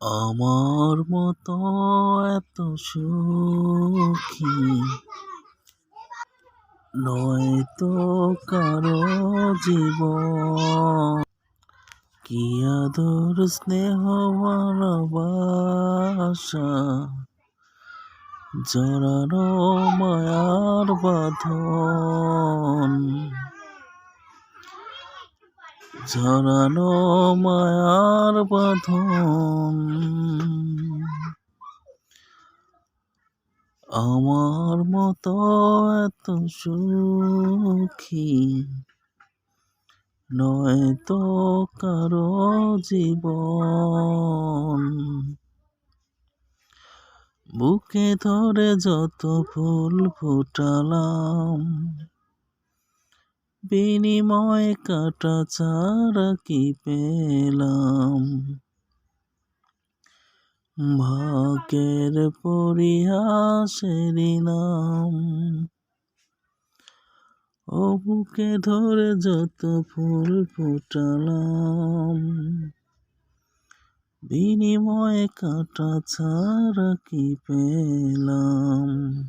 আমার মতো এত সুখী। নয় তো কারও জীবন। কি আদর স্নেহ ভালোবাসা। জড়ানো মায়ার বাঁধন। ঝরানো মায়ার বাঁধন। আমার মতো এত সুখী নয় তো কারও জীবন। বুকে ধরে যত ফুল ফুটালাম বিনিময়ে কাটা ছাড়া কি পেলাম? ভাগ্যের পরিহাসেরই নাম। ও বুকে ধরে যত ফুল ফুটালাম। বিনিময় কাটা ছাড়া কি পেলাম?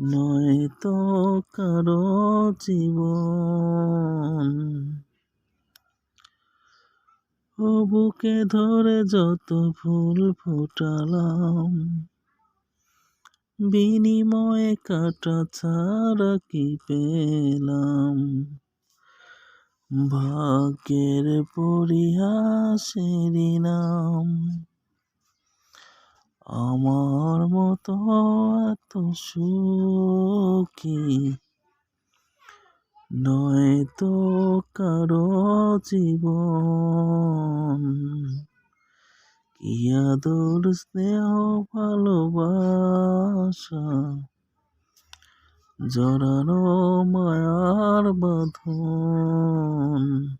নয় তো কারও জীবন। ও বুকে ধরে যত ফুল ফুটালাম, বিনিময়ে কাটা ছাড়া কি পেলাম? ভাগ্যের পরিহাসেরই নাম আমার মতো এত সুখী। নয় তো কারও জীবন। কি স্নেহ ভালোবাসা। জড়ানো মায়ার বাঁধন।